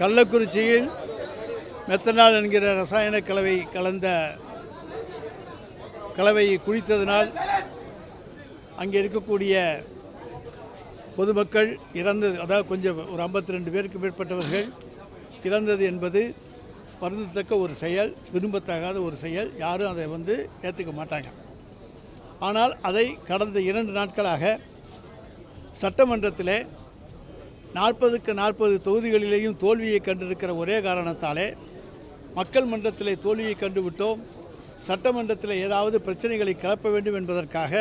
கள்ளக்குறிச்சியில் மெத்தனால் என்கிற ரசாயன கலவை கலந்த கலவையை குடித்ததனால் அங்கே இருக்கக்கூடிய பொதுமக்கள் இறந்தது அதாவது கொஞ்சம் ஒரு ஐம்பத்தி ரெண்டு பேருக்கு மேற்பட்டவர்கள் இறந்தது என்பது வருந்தத்தக்க ஒரு செயல் விரும்பத்தகாத ஒரு செயல். யாரும் அதை வந்து ஏற்றுக்க மாட்டாங்க. ஆனால் அதை கடந்த இரண்டு நாட்களாக சட்டமன்றத்தில் நாற்பதுக்கு நாற்பது தொகுதிகளிலேயும் தோல்வியை கண்டிருக்கிற ஒரே காரணத்தாலே மக்கள் மன்றத்தில் தோல்வியை கண்டுவிட்டோம். சட்டமன்றத்தில் ஏதாவது பிரச்சனைகளை கிளப்ப வேண்டும் என்பதற்காக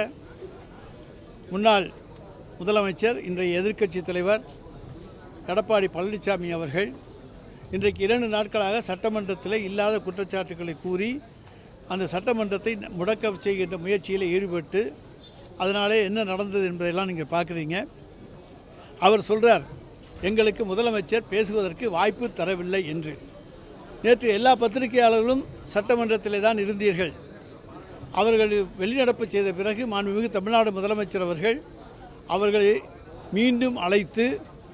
முன்னாள் முதலமைச்சர் இன்றைய எதிர்க்கட்சித் தலைவர் எடப்பாடி பழனிசாமி அவர்கள் இன்றைக்கு இரண்டு நாட்களாக சட்டமன்றத்தில் இல்லாத குற்றச்சாட்டுகளை கூறி அந்த சட்டமன்றத்தை முடக்க செய்கின்ற முயற்சியில் ஈடுபட்டு அதனாலே என்ன நடந்தது என்பதையெல்லாம் நீங்கள் பார்க்குறீங்க. அவர் சொல்கிறார் எங்களுக்கு முதலமைச்சர் பேசுவதற்கு வாய்ப்பு தரவில்லை என்று. நேற்று எல்லா பத்திரிகையாளர்களும் சட்டமன்றத்திலே தான் இருந்தீர்கள். அவர்கள் வெளிநடப்பு செய்த பிறகு மாண்புமிகு தமிழ்நாடு முதலமைச்சர் அவர்கள் அவர்களை மீண்டும் அழைத்து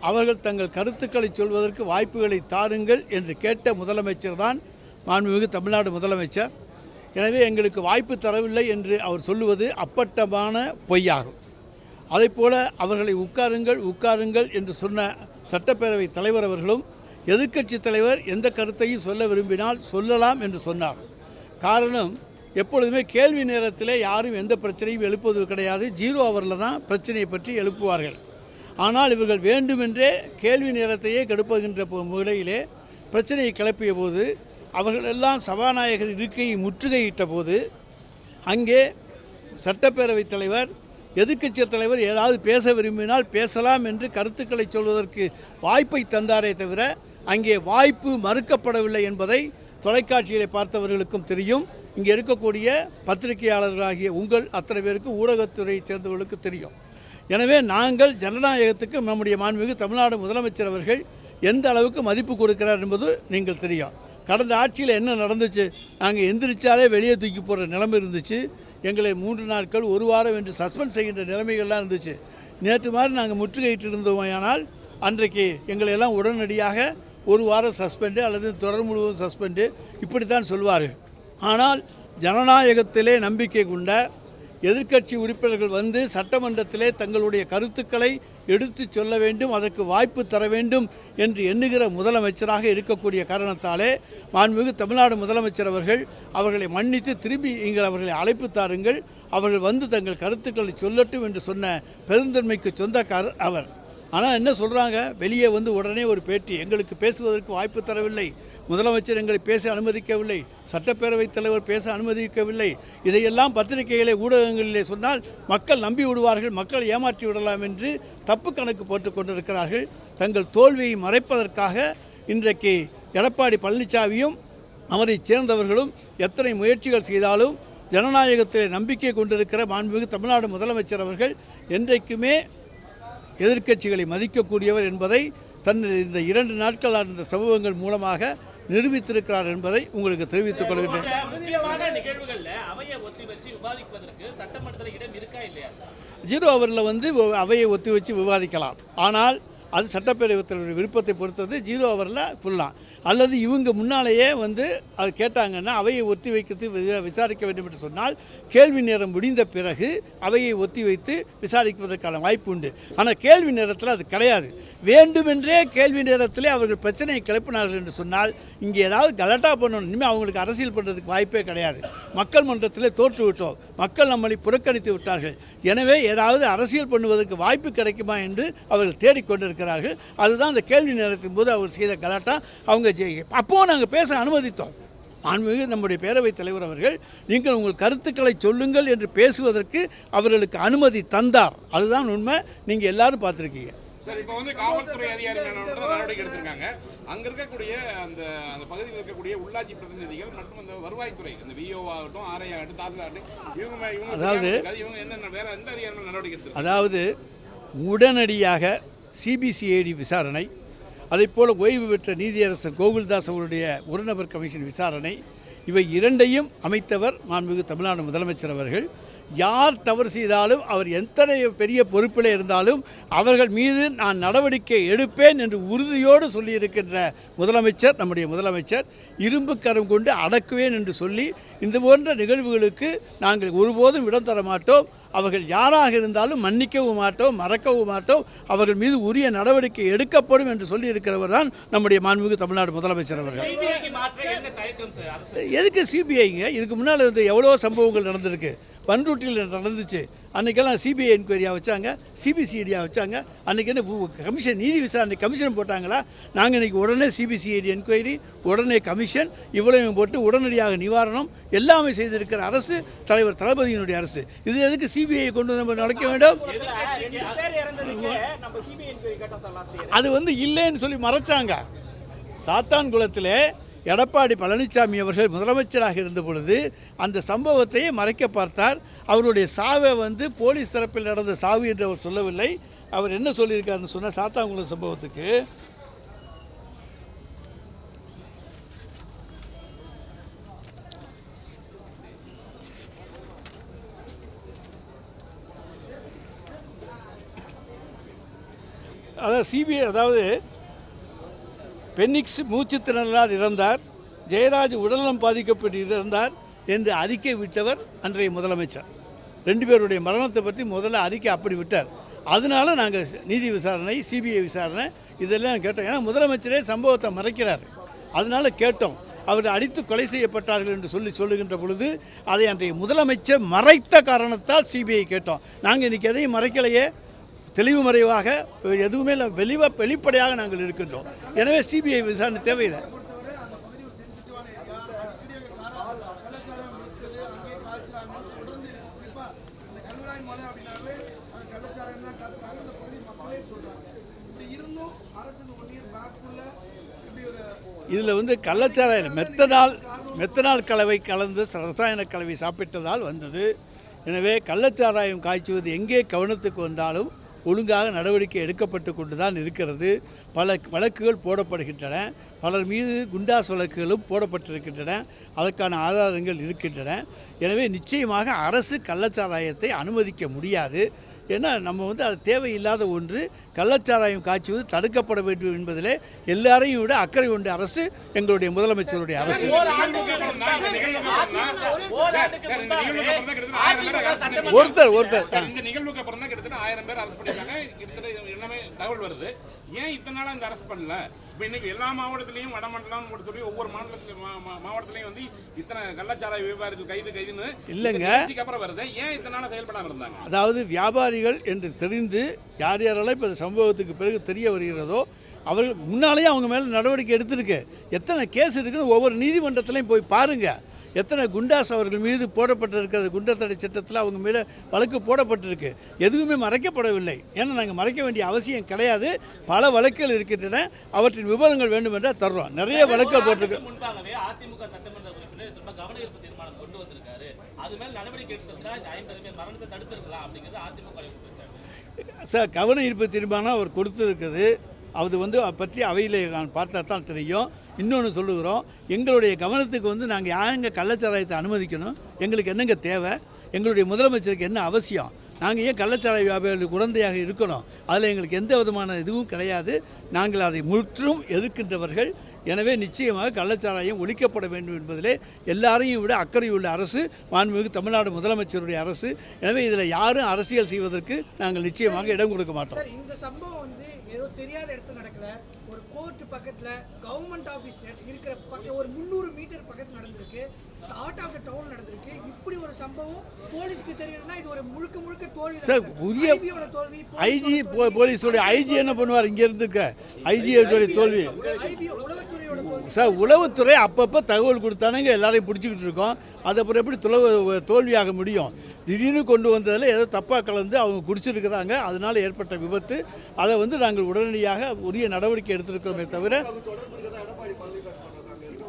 அவர்கள் தங்கள் கருத்துக்களை சொல்வதற்கு வாய்ப்புகளை தாருங்கள் என்று கேட்ட முதலமைச்சர் தான் மாண்புமிகு தமிழ்நாடு முதலமைச்சர். எனவே எங்களுக்கு வாய்ப்பு தரவில்லை என்று அவர் சொல்லுவது அப்பட்டமான பொய்யாகும். அதைப்போல அவர்களை உட்காருங்கள் உட்காருங்கள் என்று சொன்ன சட்டப்பேரவை தலைவர் அவர்களும் எதிர்க்கட்சி தலைவர் எந்த கருத்தையும் சொல்ல விரும்பினால் சொல்லலாம் என்று சொன்னார். காரணம் எப்பொழுதுமே கேள்வி நேரத்தில் யாரும் எந்த பிரச்சனையும் எழுப்புவது கிடையாது. ஜீரோ அவரில் தான் பிரச்சனையை பற்றி எழுப்புவார்கள். ஆனால் இவர்கள் வேண்டுமென்றே கேள்வி நேரத்தையே கெடுப்புகின்ற போ- முறையிலே பிரச்சனையை கிளப்பிய போது அவர்களெல்லாம் சபாநாயகர் இருக்கையை முற்றுகையிட்ட போது அங்கே சட்டப்பேரவைத் தலைவர் எதிர்க்கட்சி தலைவர் ஏதாவது பேச விரும்பினால் பேசலாம் என்று கருத்துக்களை சொல்வதற்கு வாய்ப்பை தந்தாரே தவிர அங்கே வாய்ப்பு மறுக்கப்படவில்லை என்பதை தொலைக்காட்சியிலே பார்த்தவர்களுக்கும் தெரியும். இங்கே இருக்கக்கூடிய பத்திரிகையாளர்களாகிய உங்கள் அத்தனை பேருக்கு ஊடகத்துறையை சேர்ந்தவர்களுக்கு தெரியும். எனவே நாங்கள் ஜனநாயகத்துக்கு நம்முடைய மாண்புமிகு தமிழ்நாடு முதலமைச்சர் அவர்கள் எந்த அளவுக்கு மதிப்பு கொடுக்கிறார் என்பது நீங்கள் தெரியும். கடந்த ஆட்சியில் என்ன நடந்துச்சு? நாங்கள் எந்திரிச்சாலே வெளியே தூக்கி போடுற நிலைமை இருந்துச்சு. எங்களை மூன்று நாட்கள் ஒரு வாரம் என்று சஸ்பெண்ட் செய்கின்ற நிலைமைகள்லாம் இருந்துச்சு. நேற்று மாதிரி நாங்கள் முற்றுகையிட்டு இருந்தோமையானால் அன்றைக்கு எங்களை எல்லாம் உடனடியாக ஒரு வாரம் சஸ்பெண்டு அல்லது தொடர் முழுவதும் சஸ்பெண்டு இப்படி தான் சொல்வார்கள். ஆனால் ஜனநாயகத்திலே நம்பிக்கை கொண்ட எதிர்க்கட்சி உறுப்பினர்கள் வந்து சட்டமன்றத்திலே தங்களுடைய கருத்துக்களை எடுத்து சொல்ல வேண்டும் அதற்கு வாய்ப்பு தர வேண்டும் என்று எண்ணுகிற முதலமைச்சராக இருக்கக்கூடிய காரணத்தாலே மாண்புமிகு தமிழ்நாடு முதலமைச்சர் அவர்கள் அவர்களை மன்னித்து திரும்பி நீங்கள் அவர்களை அழைப்பு தாருங்கள். அவர்கள் வந்து தங்கள் கருத்துக்களை சொல்லட்டும் என்று சொன்ன பெருந்தன்மைக்கு சொந்தக்காரர் அவர். ஆனால் என்ன சொல்கிறாங்க வெளியே வந்து உடனே ஒரு பேட்டி. எங்களுக்கு பேசுவதற்கு வாய்ப்பு தரவில்லை. முதலமைச்சர் எங்களை பேச அனுமதிக்கவில்லை. சட்டப்பேரவைத் தலைவர் பேச அனுமதிக்கவில்லை. இதையெல்லாம் பத்திரிகைகளை ஊடகங்களிலே சொன்னால் மக்கள் நம்பி விடுவார்கள் மக்கள் ஏமாற்றி விடலாம் என்று தப்பு கணக்கு போட்டு கொண்டிருக்கிறார்கள். தங்கள் தோல்வியை மறைப்பதற்காக இன்றைக்கு எடப்பாடி பழனிசாமியும் அவரை சேர்ந்தவர்களும் எத்தனை முயற்சிகள் செய்தாலும் ஜனநாயகத்தில் நம்பிக்கை கொண்டிருக்கிற மாண்புமிகு தமிழ்நாடு முதலமைச்சர் அவர்கள் என்றைக்குமே எதிர்க்கட்சிகளை மதிக்கக்கூடியவர் என்பதை தன் இந்த இரண்டு நாட்கள் நடந்த சம்பவங்கள் மூலமாக நிரூபித்திருக்கிறார் என்பதை உங்களுக்கு தெரிவித்துக் சார் ஜீரோ அவரில் வந்து அவையை ஒத்தி வச்சு விவாதிக்கலாம். ஆனால் அது சட்டப்பேரவைத் விருப்பத்தை பொறுத்தது ஜீரோ அவரில் ஃபுல்லாக அல்லது இவங்க முன்னாலேயே வந்து அது கேட்டாங்கன்னா அவையை ஒத்தி வைக்கிறது வி- விசாரிக்க வேண்டும் என்று சொன்னால் கேள்வி நேரம் முடிந்த பிறகு அவையை ஒத்தி வைத்து விசாரிப்பதற்கான வாய்ப்பு உண்டு. ஆனால் கேள்வி நேரத்தில் அது கிடையாது. வேண்டுமென்றே கேள்வி நேரத்திலே அவர்கள் பிரச்சனையை கிளப்பினார்கள் என்று சொன்னால் இங்கே ஏதாவது கலட்டா பண்ணணும். இனிமேல் அவங்களுக்கு அரசியல் பண்ணுறதுக்கு வாய்ப்பே கிடையாது. மக்கள் மன்றத்தில் தோற்று விட்டோம். மக்கள் நம்மளை புறக்கணித்து விட்டார்கள். எனவே ஏதாவது அரசியல் பண்ணுவதற்கு வாய்ப்பு கிடைக்குமா என்று அவர்கள் தேடிக்கொண்டிருக்கிறார்கள் அதுதான் அந்த கேள்வி நேரத்தின் போது அவர் செய்த கலாட்டா. அவங்க அப்போது நாங்கள் பேச அனுமதித்தோம். மாண்புமிகு நம்முடைய பேரவைத் தலைவர் அவர்கள் நீங்கள் உங்கள் கருத்துக்களை சொல்லுங்கள் என்று பேசுவதற்கு அவர்களுக்கு அனுமதி தந்தார். அதுதான் உண்மை. நீங்கள் எல்லாரும் பார்த்துருக்கீங்க. சார் இப்போ வந்து காவல்துறை அதிகாரிகள் நடவடிக்கை எடுத்திருக்காங்க. அங்க இருக்கக்கூடிய அந்த அந்த பகுதியில் இருக்கக்கூடிய உள்ளாட்சி பிரதிநிதிகள் மற்றும் அந்த வருவாய்த்துறை அந்த விஓ ஆகட்டும் ஆர்ஐ ஆகட்டும் தாசில்தார் இவங்க இவங்க அதாவது- இவங்க என்ன வேற எந்த அதிகாரிகள் நடவடிக்கை எடுத்திருக்காங்க? அதாவது உடனடியாக சிபிசிஐடி விசாரணை அதைப்போல ஓய்வு பெற்ற நீதியரசர் கோகுல்தாஸ் அவருடைய ஒரு நபர் கமிஷன் விசாரணை இவை இரண்டையும் அமைத்தவர் மாண்புமிகு தமிழ்நாடு முதலமைச்சர் அவர்கள். யார் தவறு செய்தாலும் அவர் எத்தனை பெரிய பொறுப்பில் இருந்தாலும் அவர்கள் மீது நான் நடவடிக்கை எடுப்பேன் என்று உறுதியோடு சொல்லியிருக்கின்ற முதலமைச்சர் நம்முடைய முதலமைச்சர் இரும்பு கரம் கொண்டு அடக்குவேன் என்று சொல்லி இந்த போன்ற நிகழ்வுகளுக்கு நாங்கள் ஒருபோதும் இடம் தர மாட்டோம். அவர்கள் யாராக இருந்தாலும் மன்னிக்கவும் மாட்டோம் மறக்கவும் மாட்டோம். அவர்கள் மீது உரிய நடவடிக்கை எடுக்கப்படும் என்று சொல்லியிருக்கிறவர் தான் நம்முடைய மாண்புமிகு தமிழ்நாடு முதலமைச்சர் அவர்கள். எதுக்கு சிபிஐங்க? இதுக்கு முன்னால் வந்து எவ்வளோ சம்பவங்கள் நடந்திருக்கு. பண்ருட்டியில் நடந்துச்சு. அன்றைக்கெல்லாம் சிபிஐ என்கொயரியாக வச்சாங்க. சிபிசிஐடியாக வச்சாங்க. அன்றைக்கி என்ன கமிஷன் நீதி விசாரணை கமிஷன் போட்டாங்களா? நாங்கள் இன்றைக்கி உடனே சிபிசிஐடி என்கொயரி உடனே கமிஷன் இவ்வளவு போட்டு உடனடியாக நிவாரணம் எல்லாமே செய்திருக்கிற அரசு தலைவர் தளபதியினுடைய அரசு. இது எதுக்கு சிபிஐ கொண்டு வந்து நம்ம நடக்க வேண்டும்? அது வந்து இல்லைன்னு சொல்லி மறைச்சாங்க. சாத்தான்குளத்தில் எடப்பாடி பழனிசாமி அவர்கள் முதலமைச்சராக இருந்த பொழுது அந்த சம்பவத்தையே மறைக்க பார்த்தார். அவருடைய சாவை வந்து போலீஸ் தரப்பில் நடந்த சாவு என்று அவர் சொல்லவில்லை. அவர் என்ன சொல்லியிருக்காருன்னு சொன்னால் சாத்தாங்குளம் சம்பவத்துக்கு. அதாவது சிபிஐ அதாவது பென்னிக்ஸ் மூச்சுத்திறனால் இறந்தார். ஜெயராஜ் உடல்நலம் பாதிக்கப்பட்டு இறந்தார் என்று அறிக்கை விட்டவர் அன்றைய முதலமைச்சர். ரெண்டு பேருடைய மரணத்தை பற்றி முதல்ல அறிக்கை அப்படி விட்டார். அதனால நாங்கள் நீதி விசாரணை சிபிஐ விசாரணை இதெல்லாம் கேட்டோம். ஏன்னா முதலமைச்சரே சம்பவத்தை மறைக்கிறார். அதனால கேட்டோம். அவர் அடித்து கொலை செய்யப்பட்டார்கள் என்று சொல்லி சொல்லுகின்ற பொழுது அதை அன்றைய முதலமைச்சர் மறைத்த காரணத்தால் சிபிஐ கேட்டோம். நாங்கள் இன்றைக்கி எதையும் மறைக்கலையே. தெளிவு மறைவாக எதுவுமே இல்லை வெளிவாக வெளிப்படையாக நாங்கள் இருக்கின்றோம். எனவே சிபிஐ விசாரணை தேவையில்லை. இதில் வந்து கள்ளச்சாராயம் மெத்தனால் மெத்தனால் கலவை கலந்து ரசாயன கலவை சாப்பிட்டதால் வந்தது. எனவே கள்ளச்சாராயம் காய்ச்சுவது எங்கே கவனத்துக்கு வந்தாலும் ஒழுங்காக நடவடிக்கை எடுக்கப்பட்டு கொண்டு தான் இருக்கிறது பல வழக்குகள் போடப்படுகின்றன பலர் மீது குண்டாஸ் வழக்குகளும் போடப்பட்டிருக்கின்றன அதற்கான ஆதாரங்கள் இருக்கின்றன எனவே நிச்சயமாக அரசு கள்ளச்சாராயத்தை அனுமதிக்க முடியாது ஏன்னா நம்ம வந்து அது தேவையில்லாத ஒன்று கள்ளச்சாராயம் காய்ச்சுவது தடுக்கப்பட வேண்டும் என்பதிலே எல்லாரையும் விட அக்கறை கொண்ட அரசு எங்களுடைய முதலமைச்சருடைய அரசு ஒருத்தர் ஒருத்தர் ஆயிரம் பேர் அரெஸ்ட் பண்ணிருக்காங்க. கிட்டத்தட்ட எல்லாமே தகவல் வருது. ஏன் இத்தனை நாளா இந்த அரெஸ்ட் பண்ணல? இப்போ இன்னைக்கு எல்லா மாவட்டத்திலையும் வடமண்டலம் சொல்லி ஒவ்வொரு மாநிலத்திலும் மாவட்டத்திலையும் வந்து இத்தனை கள்ளச்சாராய வியாபாரிகள் கைது கைதுன்னு இல்லைங்க. அப்புறம் வருது. ஏன் இத்தனை நாளா செயல்படாம இருந்தாங்க? அதாவது வியாபாரிகள் என்று தெரிந்து யார் யாரெல்லாம் இப்போ சம்பவத்துக்கு பிறகு தெரிய வருகிறதோ அவர்கள் முன்னாலேயே அவங்க மேலே நடவடிக்கை எடுத்திருக்கு. எத்தனை கேஸ் இருக்குன்னு ஒவ்வொரு நீதிமன்றத்திலையும் போய் பாருங்கள் எத்தனை குண்டாஸ் அவர்கள் மீது போடப்பட்டிருக்கிறது? குண்டத்தடை சட்டத்தில் அவங்க மேலே வழக்கு போடப்பட்டிருக்கு. எதுவுமே மறைக்கப்படவில்லை. ஏன்னா நாங்கள் மறைக்க வேண்டிய அவசியம் கிடையாது. பல வழக்குகள் இருக்கின்றன. அவற்றின் விவரங்கள் வேண்டுமென்றால் தர்றோம். நிறைய வழக்குகள் போட்டிருக்கு. ஓராண்டுக்கு முன்பாகவே அதிமுக சட்டமன்ற உறுப்பினர் திரும்ப கவன ஈர்ப்பு தீர்மானம் கொண்டு வந்திருக்காரு. அது மேல் நடவடிக்கை எடுத்திருந்தா இந்த ஐம்பது பேர் மரணத்தை தடுத்திருக்கலாம் அப்படிங்கிறது அதிமுக குற்றச்சாட்டு சார் கவன ஈர்ப்பு தீர்மானம் அவர் கொடுத்துருக்குது. அது வந்து அதை பற்றி அவையில் நான் பார்த்தா தான் தெரியும். இன்னொன்று சொல்லுகிறோம் எங்களுடைய கவனத்துக்கு வந்து நாங்கள் யாருங்க கள்ளச்சாராயத்தை அனுமதிக்கணும்? எங்களுக்கு என்னங்க தேவை? எங்களுடைய முதலமைச்சருக்கு என்ன அவசியம்? நாங்கள் ஏன் கள்ளச்சாராய வியாபாரிகளுக்கு குழந்தையாக இருக்கணும்? அதில் எங்களுக்கு எந்த விதமான இதுவும் கிடையாது. நாங்கள் அதை முற்றும் எதிர்க்கின்றவர்கள். எனவே நிச்சயமாக கள்ளச்சாராயம் ஒழிக்கப்பட வேண்டும் என்பதிலே எல்லாரையும் விட அக்கறையுள்ள அரசு மாண்புமிகு தமிழ்நாடு முதலமைச்சருடைய அரசு. எனவே இதில் யாரும் அரசியல் செய்வதற்கு நாங்கள் நிச்சயமாக இடம் கொடுக்க மாட்டோம். இந்த சம்பவம் வந்து ஏதோ தெரியாத இடத்துல நடக்கல. ஒரு கோர்ட் பக்கத்துல கவர்மெண்ட் ஆபீஸ் இருக்கிற பக்கம் ஒரு முந்நூறு மீட்டர் பக்கத்துல நடந்திருக்கு. அவுட் ஆஃப் த டவுன் நடந்திருக்கு. இப்படி ஒரு சம்பவம் போலீஸ்க்கு தெரியலன்னா இது ஒரு முழுக்க முழுக்க தோல்வி சார், ஐபியோட தோல்வி ஐஜி போலீஸோடைய ஐஜி என்ன பண்ணுவார்? இங்கே இருந்துக்க. ஐஜியோடைய உளவுத்துறையோட தோல்வி. சார் உளவுத்துறை அப்பப்போ தகவல் கொடுத்தானுங்க எல்லாரையும் பிடிச்சிக்கிட்டு இருக்கோம். அது அப்புறம் எப்படி துளவு தோல்வியாக முடியும்? திடீர்னு கொண்டு வந்ததில் ஏதோ தப்பாக கலந்து அவங்க குடிச்சிருக்கிறாங்க. அதனால் ஏற்பட்ட விபத்து. அதை வந்து நாங்கள் உடனடியாக உரிய நடவடிக்கை எடுத்திருக்கிறோமே தவிர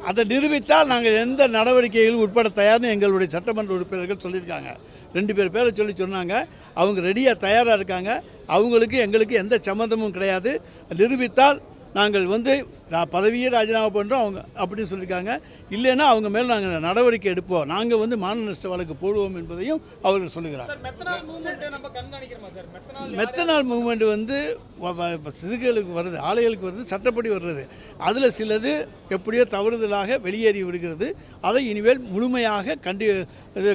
அதை நிரூபித்தால் நாங்கள் எந்த நடவடிக்கைகளும் உட்பட தயார்னு எங்களுடைய சட்டமன்ற உறுப்பினர்கள் சொல்லியிருக்காங்க. ரெண்டு பேர் பேரை சொல்லி சொன்னாங்க. அவங்க ரெடியாக தயாராக இருக்காங்க. அவங்களுக்கு எங்களுக்கு எந்த சம்மந்தமும் கிடையாது. நிரூபித்தால் நாங்கள் வந்து பதவியே ராஜினாமா பண்ணுறோம் அவங்க அப்படின்னு சொல்லியிருக்காங்க இல்லைன்னா அவங்க மேலே நாங்கள் நடவடிக்கை எடுப்போம். நாங்கள் வந்து மான நஷ்ட வழக்கு போடுவோம் என்பதையும் அவர்கள் சொல்லுகிறார். மெத்தனால் மூவ்மெண்ட் மூவ்மெண்ட் வந்து இதுகளுக்கு வருது ஆலைகளுக்கு வருது சட்டப்படி வருது. அதில் சிலது எப்படியோ தவறுதலாக வெளியேறி விடுகிறது. அதை இனிமேல் முழுமையாக கண்டு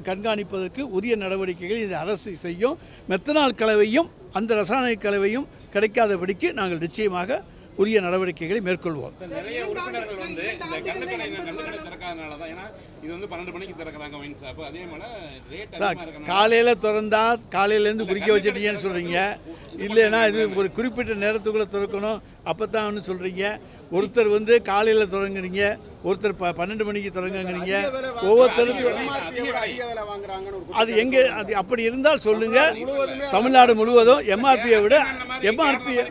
கண்காணிப்பதற்கு உரிய நடவடிக்கைகள் இந்த அரசு செய்யும். மெத்தனால் கலவையும் அந்த ரசாயன கலவையும் கிடைக்காதபடிக்கு நாங்கள் நிச்சயமாக உரிய நடவடிக்கைகளை மேற்கொள்வோம். நிறைய உறுப்பினர்கள் வந்து இந்த கல்லுக்கடை மரணம். திறக்காதனால தான். ஏன்னா இது வந்து பன்னெண்டு மணிக்கு திறக்கிறாங்க ஒயின் ஷாப் அதே போல ரேட் சார் அதிகமாக இருக்கனால காலையில் திறந்தா காலையிலேருந்து குடிக்க வச்சிட்டீங்கன்னு சொல்கிறீங்க இல்லைன்னா இது ஒரு குறிப்பிட்ட நேரத்துக்குள்ளே திறக்கணும். அப்போ தான் சொல்கிறீங்க ஒருத்தர் வந்து காலையில் தொடங்குறீங்க ஒருத்தர் ப பன்னெண்டு மணிக்கு தொடங்குங்கிறீங்க ஒவ்வொருத்தருக்கும் அது எங்கே அது அப்படி இருந்தால் சொல்லுங்கள் தமிழ்நாடு முழுவதும் எம்ஆர்பியை விட எம்ஆர்பியை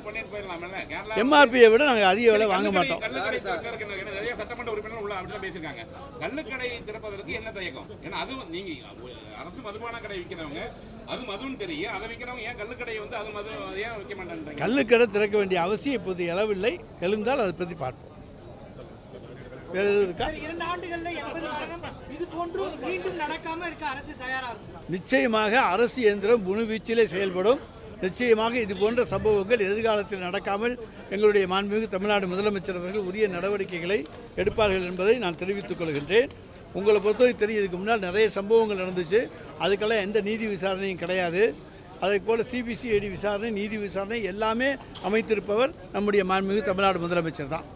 எம்ஆர்பியை விட நாங்கள் அதிக விலை வாங்க மாட்டோம். நிறைய சட்டமன்ற உறுப்பினர் உள்ள அப்படிதான் பேசியிருக்காங்க. கள்ளுக்கடை திறப்பதற்கு என்ன தயக்கம்? ஏன்னா அது நீங்க அரசு மதுபான கடை விற்கிறவங்க அது மதுன்னு தெரியும். அதை விற்கிறவங்க ஏன் கள்ளுக்கடையை வந்து அது மது ஏன் வைக்க மாட்டேன்றீங்க? கள்ளுக்கடை திறக்க வேண்டிய அவசியம் இப்போது எழவில்லை. எழுந்தால் அதை பற்றி பார்ப்போம். வேறு எதுவும் இருக்கா? சார் இரண்டு ஆண்டுகள்ல எண்பது மரணம். இது போன்று மீண்டும் நடக்காம இருக்க அரசு தயாரா இருக்குங்களா நிச்சயமாக அரசு இயந்திரம் முழுவீச்சிலே செயல்படும். நிச்சயமாக இது போன்ற சம்பவங்கள் எதிர்காலத்தில் நடக்காமல் எங்களுடைய மாண்புமிகு தமிழ்நாடு முதலமைச்சர் அவர்கள் உரிய நடவடிக்கைகளை எடுப்பார்கள் என்பதை நான் தெரிவித்துக் கொள்கின்றேன். உங்களை பொறுத்தவரை தெரியும் இதுக்கு முன்னால் நிறைய சம்பவங்கள் நடந்துச்சு. அதுக்கெல்லாம் எந்த நீதி விசாரணையும் கிடையாது. அதே போல் சிபிசிஐடி விசாரணை நீதி விசாரணை எல்லாமே அமைத்திருப்பவர் நம்முடைய மாண்புமிகு தமிழ்நாடு முதலமைச்சர் தான்.